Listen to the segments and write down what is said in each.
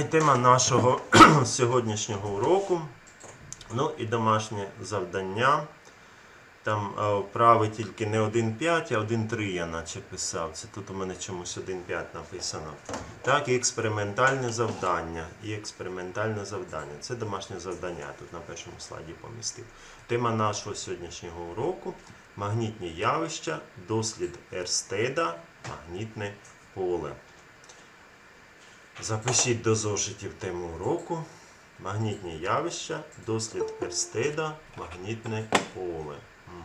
І тема нашого сьогоднішнього уроку. Ну і домашнє завдання. Там вправи тільки не 1.5, а 1.3 я наче писав. Це тут у мене чомусь 1.5 написано. Так, і експериментальне завдання. І експериментальне завдання. Це домашнє завдання. Я тут на першому слайді помістив. Тема нашого сьогоднішнього уроку магнітні явища, дослід Ерстеда, магнітне поле. Запишіть до зошитів тему уроку. Магнітні явища, дослід Ерстеда, магнітне поле. Угу.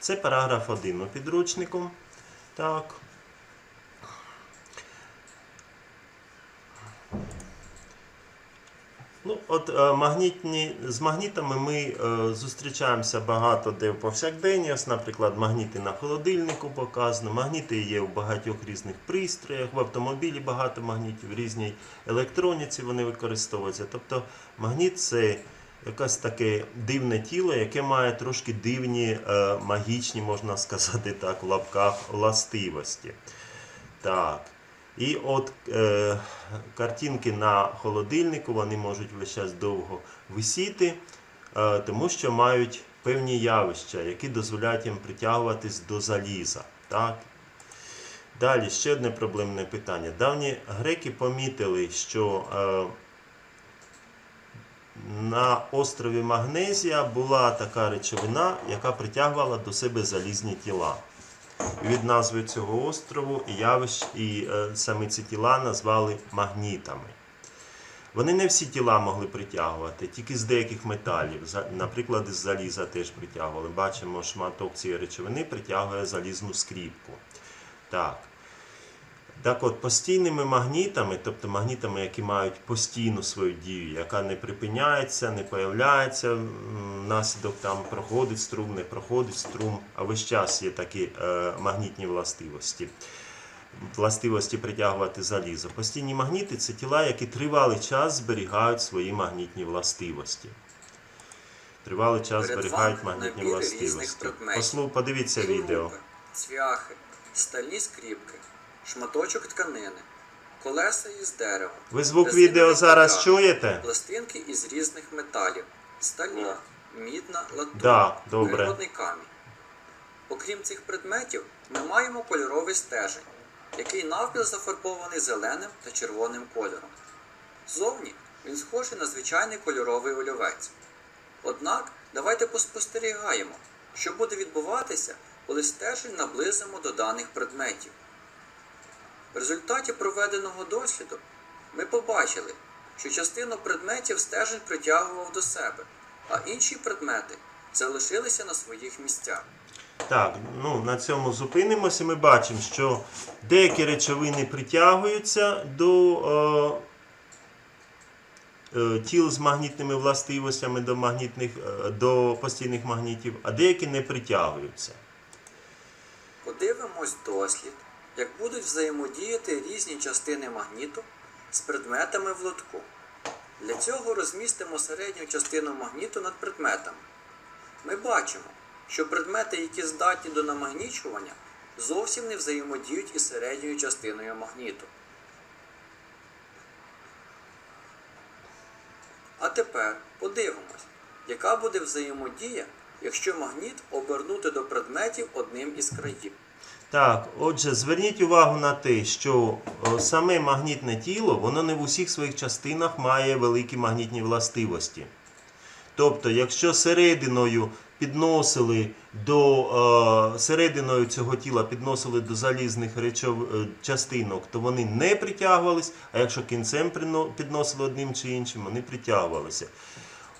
Це параграф 1 у підручнику. Так. Ну, от е, магнітні, з магнітами ми е, зустрічаємося багато де в повсякденні. Ось, наприклад, магніти на холодильнику показано. Магніти є в багатьох різних пристроях, в автомобілі багато магнітів, в різній електроніці вони використовуються. Тобто магніт це якесь таке дивне тіло, яке має трошки дивні, е, магічні, можна сказати так, в лапках властивості. Так. І от е, картинки на холодильнику вони можуть весь час довго висіти, е, тому що мають певні явища, які дозволяють їм притягуватись до заліза. Так? Далі ще одне проблемне питання. Давні греки помітили, що е, на острові Магнезія була така речовина, яка притягувала до себе залізні тіла. Від назви цього острову і явищ, і е, саме ці тіла назвали магнітами. Вони не всі тіла могли притягувати, тільки з деяких металів. Наприклад, з заліза теж притягували. Бачимо, шматок цієї речовини притягує залізну скріпку. Так. Так от, постійними магнітами, тобто магнітами, які мають постійну свою дію, яка не припиняється, не появляється, м, внаслідок там проходить струм, не проходить струм, а весь час є такі е, магнітні властивості. Властивості притягувати залізо. Постійні магніти це тіла, які тривалий час зберігають свої магнітні властивості. Тривалий час Перед зберігають магнітні властивості. Послу, подивіться відео. Цвяхи, стальні скріпки, шматочок тканини, колеса із дерева. Ви звук відео зараз чуєте? Пластинки із різних металів, стальна, мідна, латунь, Да, добре. природний камінь. Окрім цих предметів, ми маємо кольоровий стержень, який навпіл зафарбований зеленим та червоним кольором. Зовні він схожий на звичайний кольоровий олівець. Однак давайте поспостерігаємо, що буде відбуватися, коли стержень наблизимо до даних предметів. В результаті проведеного досліду ми побачили, що частину предметів стержень притягував до себе, а інші предмети залишилися на своїх місцях. Так, ну на цьому зупинимося. Ми бачимо, що деякі речовини притягуються до е, е, тіл з магнітними властивостями до, магнітних, е, до постійних магнітів, а деякі не притягуються. Подивимось дослід, як будуть взаємодіяти різні частини магніту з предметами в лотку. Для цього розмістимо середню частину магніту над предметами. Ми бачимо, що предмети, які здатні до намагнічування, зовсім не взаємодіють із середньою частиною магніту. А тепер подивимось, яка буде взаємодія, якщо магніт обернути до предметів одним із країв. Так, отже, зверніть увагу на те, що е, саме магнітне тіло, воно не в усіх своїх частинах має великі магнітні властивості. Тобто, якщо серединою підносили до е, серединою цього тіла підносили до залізних речов, е, частинок, то вони не притягувались, а якщо кінцем підносили одним чи іншим, вони притягувалися.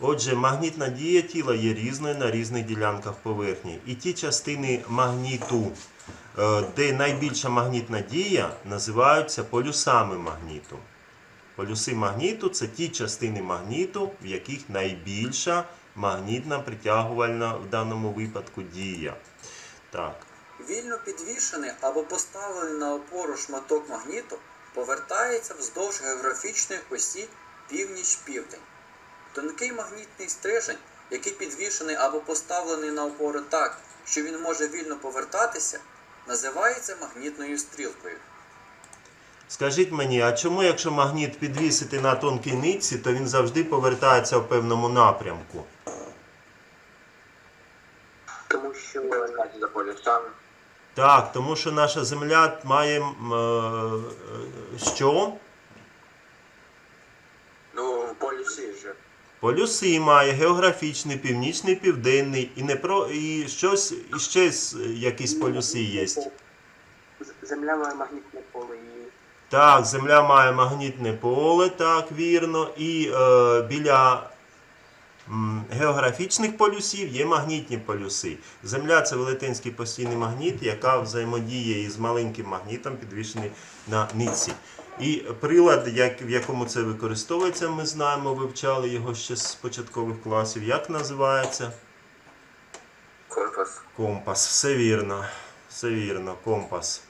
Отже, магнітна дія тіла є різною на різних ділянках поверхні. І ті частини магніту, де найбільша магнітна дія, називаються полюсами магніту. Полюси магніту це ті частини магніту, в яких найбільша магнітна притягувальна в даному випадку дія. Так. Вільно підвішений або поставлений на опору шматок магніту повертається вздовж географічної осі північ-південь. Тонкий магнітний стрижень, який підвішений або поставлений на опору так, що він може вільно повертатися, називається магнітною стрілкою. Скажіть мені, а чому, якщо магніт підвісити на тонкій нитці, то він завжди повертається в певному напрямку? Тому що полюсами. Так, тому що наша Земля має е, е, що? Ну, полюси ж. Полюси має географічний, північний, південний і не про і щось і ще якісь полюси є. Земля має магнітне поле Так, Земля має магнітне поле, так, вірно. І е, біля м, географічних полюсів є магнітні полюси. Земля це велетенський постійний магніт, яка взаємодіє із маленьким магнітом, підвішений на нитці. І прилад, як, в якому це використовується, ми знаємо, вивчали його ще з початкових класів. Як називається? компас. Компас, все вірно. Все вірно, компас.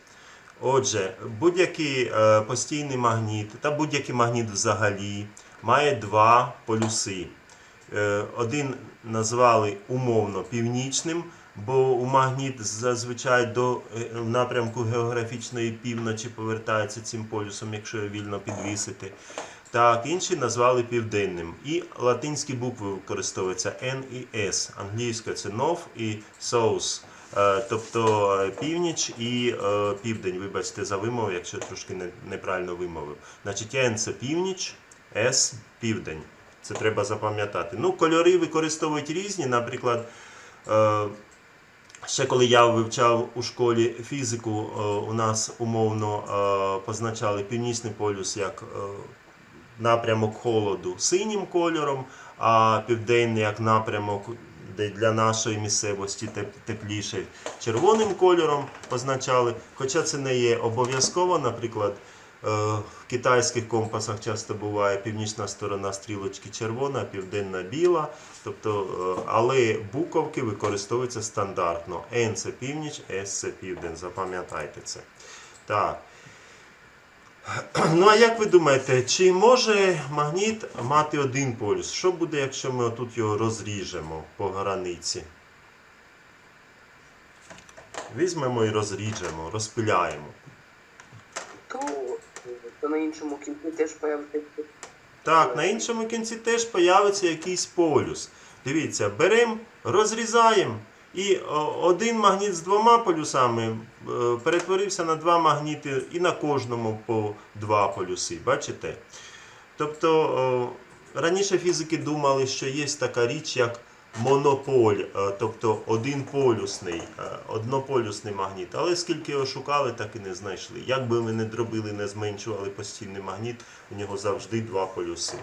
Отже, будь-який е, постійний магніт та будь-який магніт взагалі має два полюси. Е, один назвали умовно північним, бо у магніт зазвичай до е, напрямку географічної півночі повертається цим полюсом, якщо його вільно підвісити. Так, інші назвали південним. І латинські букви використовуються N і S. Англійська це North і South. Е, Тобто е, північ і південь, вибачте за вимову, якщо трошки неправильно вимовив. Значить, N це північ, S південь. Це треба запам'ятати. Ну, кольори використовують різні. Наприклад, ще коли я вивчав у школі фізику, е, у нас умовно е, позначали північний полюс як е, напрямок холоду синім кольором, а південний як напрямок, де для нашої місцевості теп- тепліше, червоним кольором позначали. Хоча це не є обов'язково, наприклад. Е, В китайських компасах часто буває північна сторона стрілочки червона, південна біла. Тобто, е, але буковки використовуються стандартно. N це північ, S це південь. Запам'ятайте це. Так. Ну а як ви думаєте, чи може магніт мати один полюс? Що буде, якщо ми отут його розріжемо по границі? Візьмемо і розріжемо, розпиляємо. То, на іншому кінці теж появиться. Так, на іншому кінці теж появиться якийсь полюс. Дивіться, беремо, розрізаємо, і один магніт з двома полюсами е, перетворився на два магніти і на кожному по два полюси. Бачите? Тобто раніше фізики думали, що є така річ, як монополь, е, тобто один полюсний, е, однополюсний магніт. Але скільки його шукали, так і не знайшли. Як би ми не дробили, не зменшували постійний магніт, у нього завжди два полюси.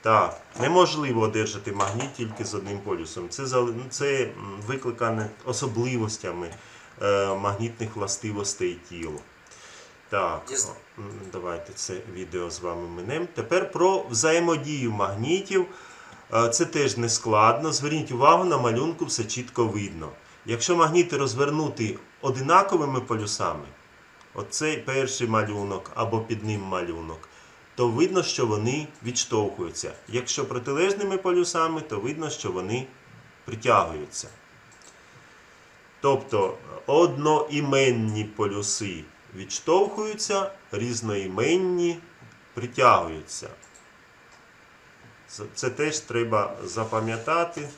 Так, неможливо одержати магніт тільки з одним полюсом. Це, ну, це викликане особливостями е, магнітних властивостей тіла. Так, давайте це відео з вами минемо. Тепер про взаємодію магнітів. Е, Це теж не складно. Зверніть увагу, на малюнку все чітко видно. Якщо магніти розвернути одинаковими полюсами, оцей перший малюнок або під ним малюнок, то видно, що вони відштовхуються. Якщо протилежними полюсами, то видно, що вони притягуються. Тобто одноіменні полюси відштовхуються, різноіменні притягуються. Це- теж треба запам'ятати.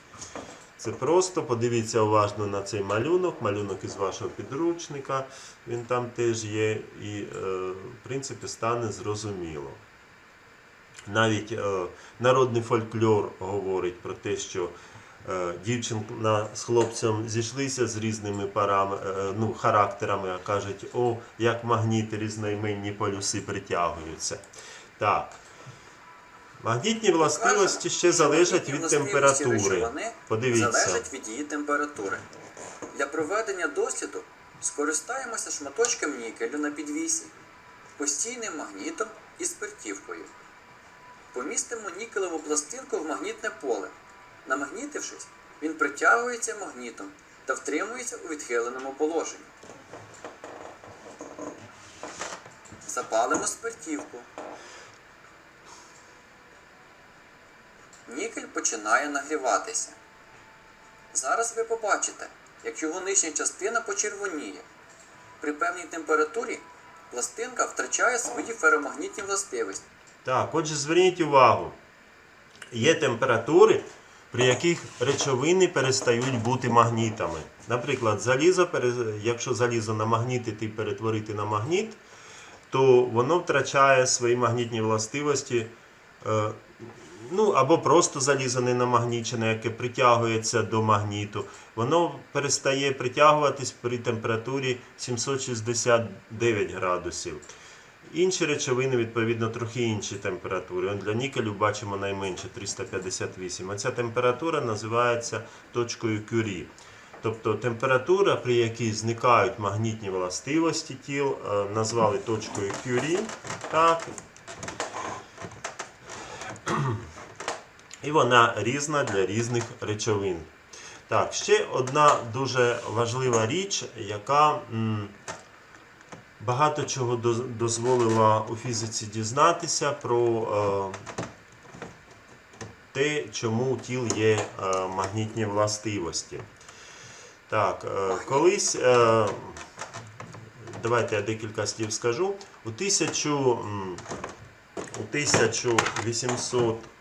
Це просто подивіться уважно на цей малюнок, малюнок із вашого підручника. Він там теж є, і, е, в принципі, стане зрозуміло. Навіть е, народний фольклор говорить про те, що е, дівчина з хлопцем зійшлися з різними парами, е, ну, характерами, а кажуть, о, як магніти різноіменні полюси притягуються. Так. Магнітні властивості ще залежать від температури. Подивіться. залежать від її температури. Для проведення досліду скористаємося шматочком нікелю на підвісі, постійним магнітом і спиртівкою. Помістимо нікелеву пластинку в магнітне поле. Намагнітившись, він притягується магнітом та втримується у відхиленому положенні. Запалимо спиртівку. Починає нагріватися. Зараз ви побачите, як його нижня частина почервоніє. При певній температурі пластинка втрачає свої феромагнітні властивості. Так, отже, зверніть увагу. Є температури, при яких речовини перестають бути магнітами. Наприклад, залізо, якщо залізо намагнітити перетворити на магніт, то воно втрачає свої магнітні властивості. Ну, або просто залізо не намагнічене, яке притягується до магніту. Воно перестає притягуватись при температурі 769 градусів. Інші речовини, відповідно, трохи інші температури. Для нікелю бачимо найменше 358. Оця температура називається точкою Кюрі. Тобто температура, при якій зникають магнітні властивості тіл, е, назвали точкою Кюрі. Так. І вона різна для різних речовин. Так, ще одна дуже важлива річ, яка багато чого дозволила у фізиці дізнатися про е, те, чому у тіл є е, магнітні властивості. Так, е, колись, давайте я декілька слів скажу. У, тисячу, у 1800 у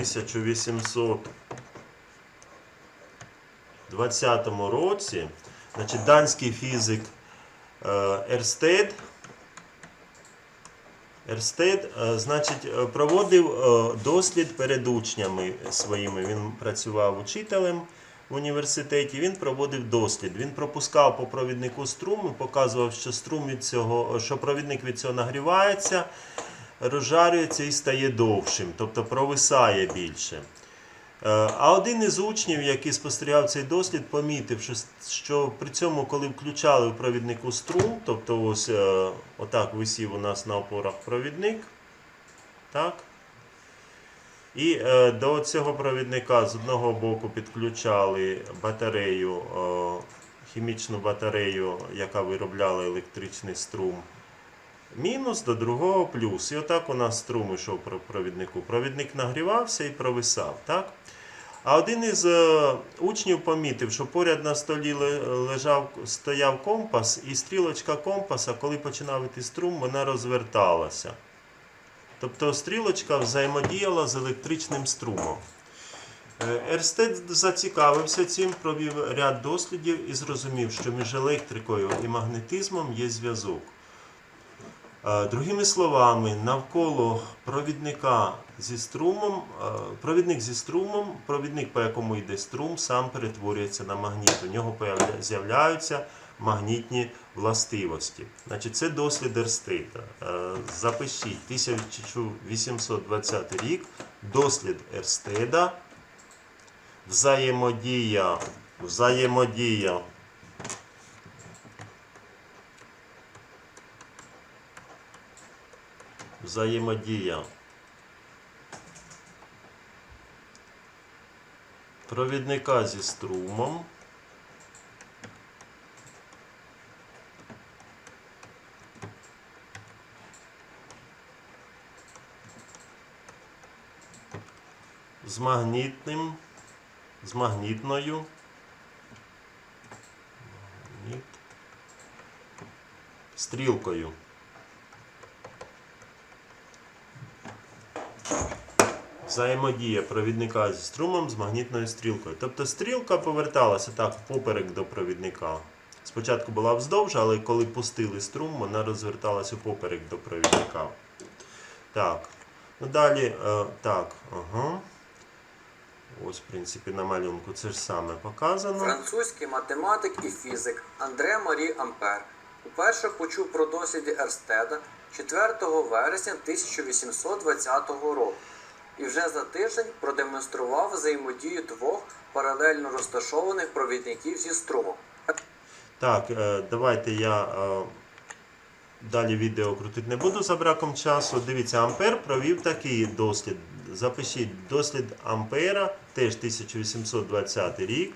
1820 році значить, данський фізик е, Ерстед, Ерстед е, значить, е, проводив дослід перед учнями своїми. Він працював учителем в університеті. Він проводив дослід. Він пропускав по провіднику струм показував, що струм від цього, що провідник від цього нагрівається розжарюється і стає довшим, тобто провисає більше. Е, А один із учнів, який спостерігав цей дослід, помітив, що, при цьому, коли включали в провіднику струм, тобто ось е, отак висів у нас на опорах провідник, так? І е, до цього провідника з одного боку підключали батарею, хімічну батарею, яка виробляла електричний струм мінус до другого плюс. І отак у нас струм йшов по провіднику. Провідник нагрівався і провисав. Так? А один із е, учнів помітив, що поряд на столі лежав, стояв компас, і стрілочка компаса, коли починав іти струм, вона розверталася. Тобто стрілочка взаємодіяла з електричним струмом. Е, Ерстед зацікавився цим, провів ряд дослідів і зрозумів, що між електрикою і магнетизмом є зв'язок. Е, Другими словами, навколо провідника зі струмом, е, провідник зі струмом, провідник, по якому йде струм, сам перетворюється на магніт. У нього з'являються магнітні властивості. Значить, це дослід Ерстейта. Е, Запишіть 1820 рік, дослід Ерстеда, взаємодія, взаємодія взаємодія. Провідника зі струмом. З магнітним, з магнітною. Магніт. Стрілкою. Взаємодія провідника зі струмом з магнітною стрілкою. Тобто стрілка поверталася так впоперек до провідника. Спочатку була вздовж, але коли пустили струм, вона розверталася впоперек до провідника. Так. Ну далі, е, так, ага. Ось, в принципі, на малюнку це ж саме показано. Французький математик і фізик Андре Марі Ампер уперше почув про досліди Ерстеда 4 вересня 1820 року і вже за тиждень продемонстрував взаємодію двох паралельно розташованих провідників зі струмом. Так, е, давайте я е, далі відео крутити не буду за браком часу. Дивіться, Ампер провів такий дослід. Запишіть дослід Ампера, теж 1820 рік.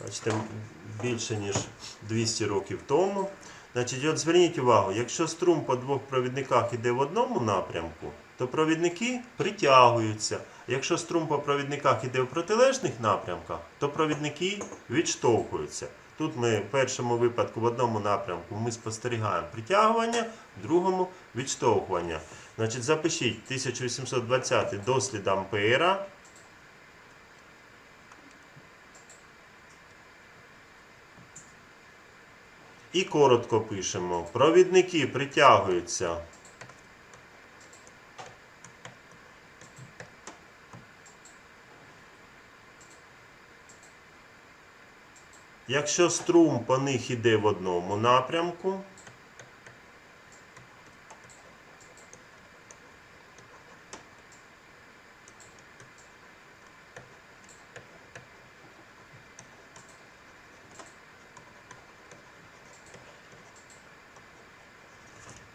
Бачите, більше ніж 200 років тому. Значить, от зверніть увагу, якщо струм по двох провідниках іде в одному напрямку, то провідники притягуються. Якщо струм по провідниках іде в протилежних напрямках, то провідники відштовхуються. Тут ми в першому випадку в одному напрямку ми спостерігаємо притягування, в другому відштовхування. Значить, запишіть 1820 дослід Ампера. І коротко пишемо. Провідники притягуються. Якщо струм по них іде в одному напрямку,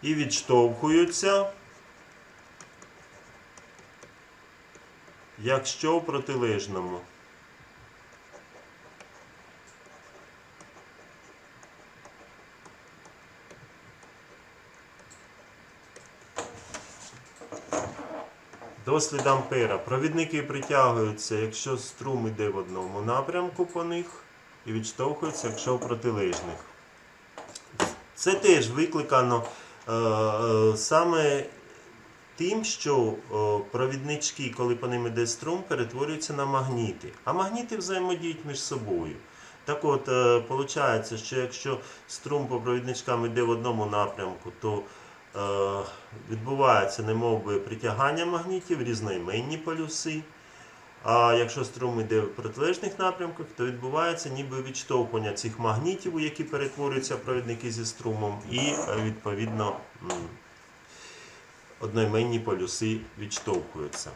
і відштовхуються, якщо в протилежному. Дослід Ампера. Провідники притягуються, якщо струм іде в одному напрямку по них, і відштовхуються, якщо в протилежних. Це теж викликано саме тим, що е, провіднички, коли по ним іде струм, перетворюються на магніти. А магніти взаємодіють між собою. Так от, виходить, що якщо струм по провідничкам йде в одному напрямку, то е, відбувається немовби притягання магнітів, різноіменні полюси. А якщо струм йде в протилежних напрямках, то відбувається ніби відштовхування цих магнітів, у які перетворюються провідники зі струмом, і е, відповідно одноіменні полюси відштовхуються.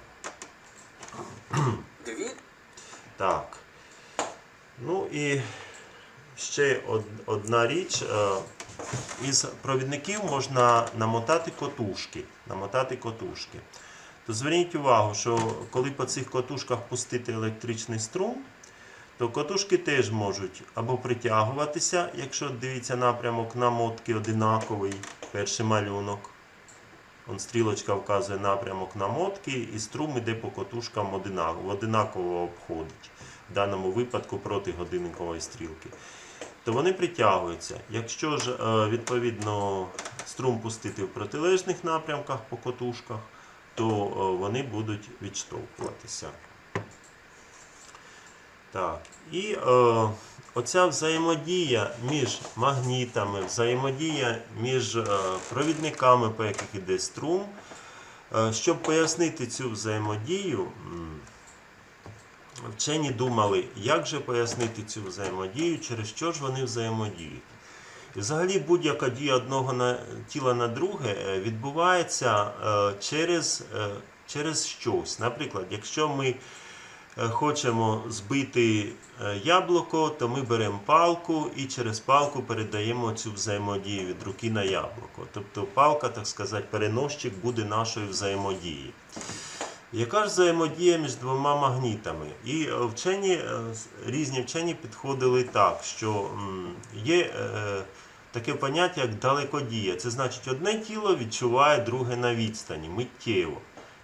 Дві Так. Ну і ще одна річ. е, Із провідників можна намотати котушки. Намотати котушки. То зверніть увагу, що коли по цих котушках пустити електричний струм, то котушки теж можуть або притягуватися, якщо дивіться напрямок намотки одинаковий, перший малюнок. Он стрілочка вказує напрямок намотки, і струм іде по котушкам одинаково, одинаково обходить. В даному випадку проти годинникової стрілки. То вони притягуються. Якщо ж е, відповідно струм пустити в протилежних напрямках по котушках, то е, вони будуть відштовхуватися. Так. І е, оця взаємодія між магнітами, взаємодія між е, провідниками, по яких іде струм. Е, щоб пояснити цю взаємодію, вчені думали, як же пояснити цю взаємодію, через що ж вони взаємодіють. Взагалі будь-яка дія одного на, тіла на друге е, відбувається е, через, е, через щось. Наприклад, якщо ми хочемо збити яблуко, то ми беремо палку і через палку передаємо цю взаємодію від руки на яблуко. Тобто палка, так сказати, переносчик буде нашої взаємодії. Яка ж взаємодія між двома магнітами? І вчені, різні вчені підходили так, що є таке поняття, як далекодія. Це значить, одне тіло відчуває друге на відстані, миттєво.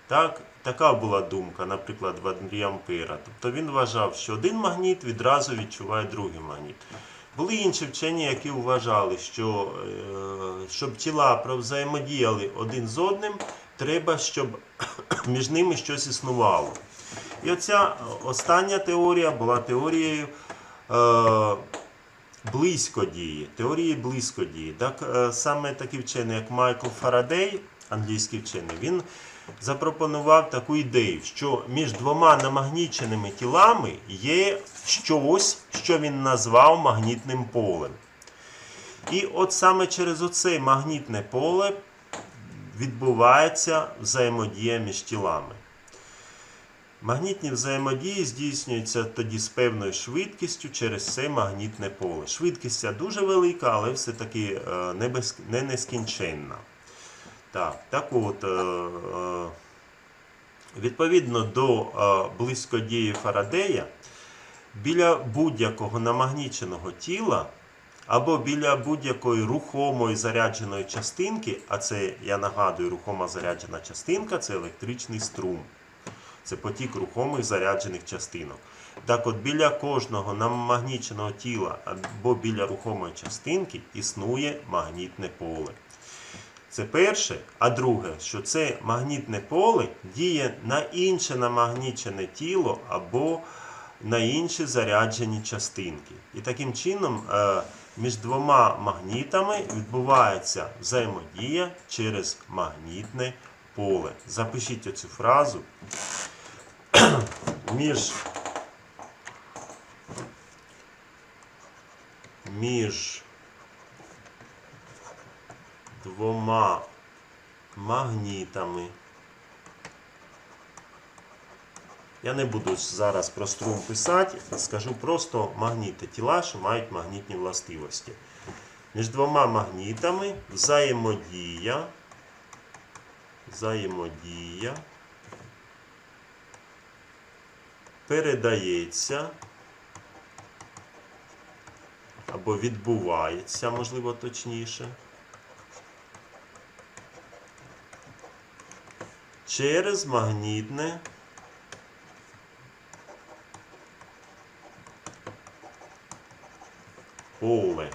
Так, така була думка, наприклад, в Андрія. Тобто він вважав, що один магніт відразу відчуває другий магніт. Були інші вчені, які вважали, що е, щоб тіла провзаємодіяли один з одним, треба, щоб між ними щось існувало. І оця остання теорія була теорією е, близькодії, теорії близькодії. Так, е, саме такий вчений, як Майкл Фарадей, англійський вчений, він запропонував таку ідею, що між двома намагніченими тілами є щось, що він назвав магнітним полем. І от саме через оце магнітне поле відбувається взаємодія між тілами. Магнітні взаємодії здійснюються тоді з певною швидкістю через це магнітне поле. Швидкість ця дуже велика, але все-таки е, не, без, не нескінченна. Так, так от, е, е, відповідно до близькодії Фарадея, біля будь-якого намагніченого тіла або біля будь-якої рухомої зарядженої частинки, а це, я нагадую, рухома заряджена частинка це електричний струм. Це потік рухомих заряджених частинок. Так от біля кожного намагніченого тіла або біля рухомої частинки існує магнітне поле. Це перше. А друге, що це магнітне поле діє на інше намагнічене тіло або на інші заряджені частинки. І таким чином е, між двома магнітами відбувається взаємодія через магнітне поле. Запишіть оцю фразу. між, між двома магнітами. Я не буду зараз про струм писати, скажу просто магніти, тіла, що мають магнітні властивості. Між двома магнітами взаємодія, взаємодія передається або відбувається, можливо, точніше. Через магнітне поле.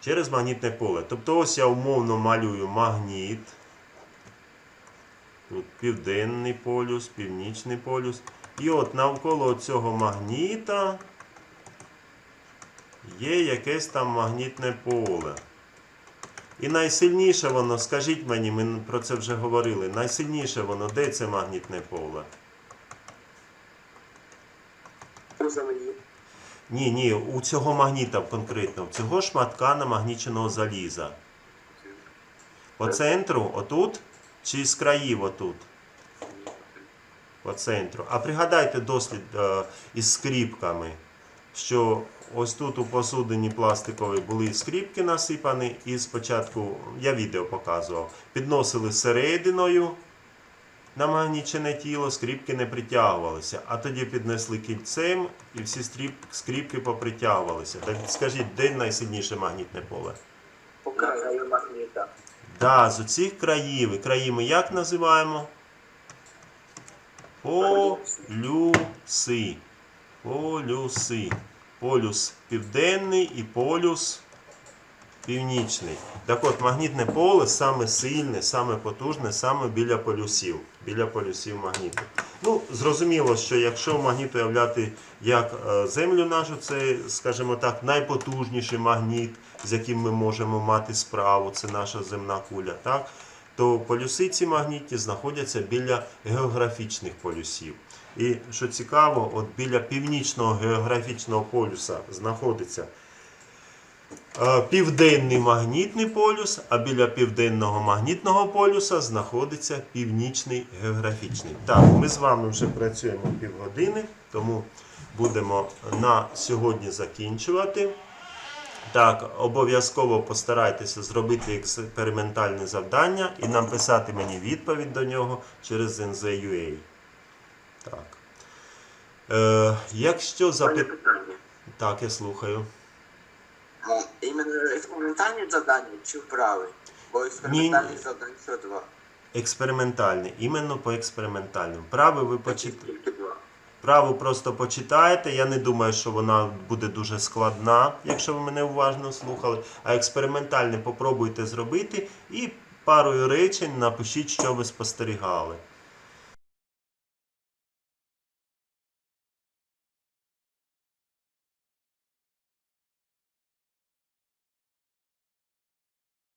Через магнітне поле. Тобто ось я умовно малюю магніт. Тут південний полюс, північний полюс. І от навколо цього магніта є якесь там магнітне поле. І найсильніше воно, скажіть мені, ми про це вже говорили. Найсильніше воно, де це магнітне поле? У землі. Ні, ні, у цього магніта конкретно, у цього шматка намагніченого заліза. По центру, отут, чи з країв отут? По центру. А пригадайте дослід е, із скріпками, що ось тут у посудині пластиковій були скріпки насипані, і спочатку, я відео показував, підносили серединою намагнічене тіло, скріпки не притягувалися, а тоді піднесли кільцем і всі скріпки попритягувалися. Так скажіть, де найсильніше магнітне поле? По краю магніта. Да, з оцих країв. Краї ми як називаємо? Полюси. Полюси. Полюс південний і полюс північний. Так от, магнітне поле саме сильне, саме потужне, саме біля полюсів. Біля полюсів магніту. Ну, зрозуміло, що якщо магніт уявляти як е, землю нашу, це, скажімо так, найпотужніший магніт, з яким ми можемо мати справу, це наша земна куля, так? То полюси ці магнітні знаходяться біля географічних полюсів. І що цікаво, от біля північного географічного полюса знаходиться е, південний магнітний полюс, а біля південного магнітного полюса знаходиться північний географічний. Так, ми з вами вже працюємо півгодини, тому будемо на сьогодні закінчувати. Так, обов'язково постарайтеся зробити експериментальне завдання і написати мені відповідь до нього через NZ.UA. Так. Е, якщо запит... Так, я слухаю. Іменно експериментальні завдання чи вправи? Бо експериментальні завдання це два. Експериментальне, іменно по експериментальному. Прави ви почитаєте. Праву просто почитаєте. Я не думаю, що вона буде дуже складна, якщо ви мене уважно слухали. А експериментальне попробуйте зробити і парою речень напишіть, що ви спостерігали.